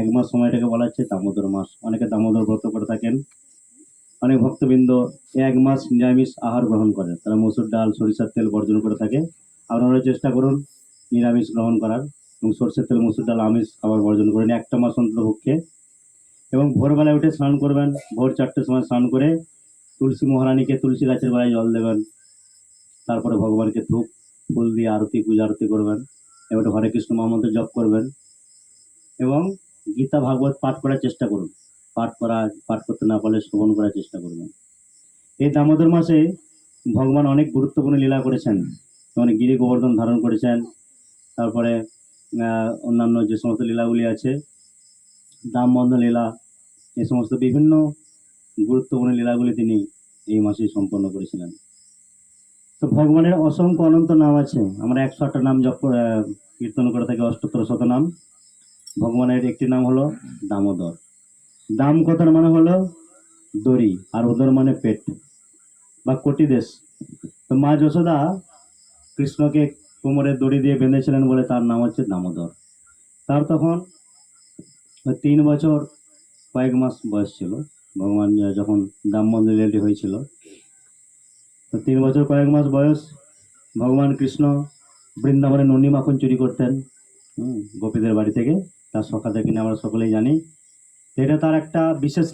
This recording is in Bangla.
এক মাস সময়টাকে বলা হচ্ছে দামোদর মাস। অনেকে দামোদর ব্রত করে থাকেন। অনেক ভক্তবৃন্দ এক মাস নিরামিষ আহার গ্রহণ করেন। তারা মসুর ডাল, সরিষার তেল বর্জন করে থাকে। আপনারা চেষ্টা করুন নিরামিষ গ্রহণ করার এবং সরষের তেল, মসুর ডাল, আমিষ খাবার বর্জন করেন একটা মাস অন্তত পক্ষে এবং ভোরবেলায় উঠে স্নান করবেন। ভোর চারটের সময় স্নান করে তুলসী মহারানীকে তুলসী গাছের গোড়ায় জল দেবেন। তারপরে ভগবানকে ধূপ, ফুল দিয়ে আরতি, পূজা আরতি করবেন। এবার হরে কৃষ্ণ মহামন্ত্র জপ করবেন। এবং গীতা ভাগবত পাঠ করার চেষ্টা করুন। পাঠ করা, পাঠ করতে না পারলে শ্রবণ করার চেষ্টা করবেন। এই দামোদর মাসে ভগবান অনেক গুরুত্বপূর্ণ লীলা করেছেন। যেমন গিরি গোবর্ধন ধারণ করেছেন, তারপরে অন্যান্য যে সমস্ত লীলাগুলি আছে, দামবন্ধ লীলা এই সমস্ত বিভিন্ন গুরুত্বপূর্ণ লীলাগুলি তিনি এই মাসে সম্পন্ন করেছিলেন। তো ভগবানের অসংখ্য অনন্ত নাম আছে। আমরা একশো আটটা নাম জপ কীর্তন করে থাকি, অষ্টোত্তর শত নাম ভগবানের একটি নাম হলো দামোদর। দাম কথার মানে হলো দড়ি, আর ওদর মানে পেট বা কোটি দেশ তো মা যশোদা কৃষ্ণকে কোমরে দড়ি দিয়ে বেঁধেছিলেন বলে তার নাম হচ্ছে দামোদর। তার তখন তিন বছর কয়েক মাস বয়স ছিল। ভগবান যখন দামবন্ধ লীলাটি হয়েছিল, তো তিন বছর কয়েক মাস বয়স ভগবান কৃষ্ণ বৃন্দাবনে নন্দী মাখন চুরি করতেন গোপীদের বাড়ি থেকে। তার কিনে আমরা সকলেই জানি। এটা তার একটা বিশেষ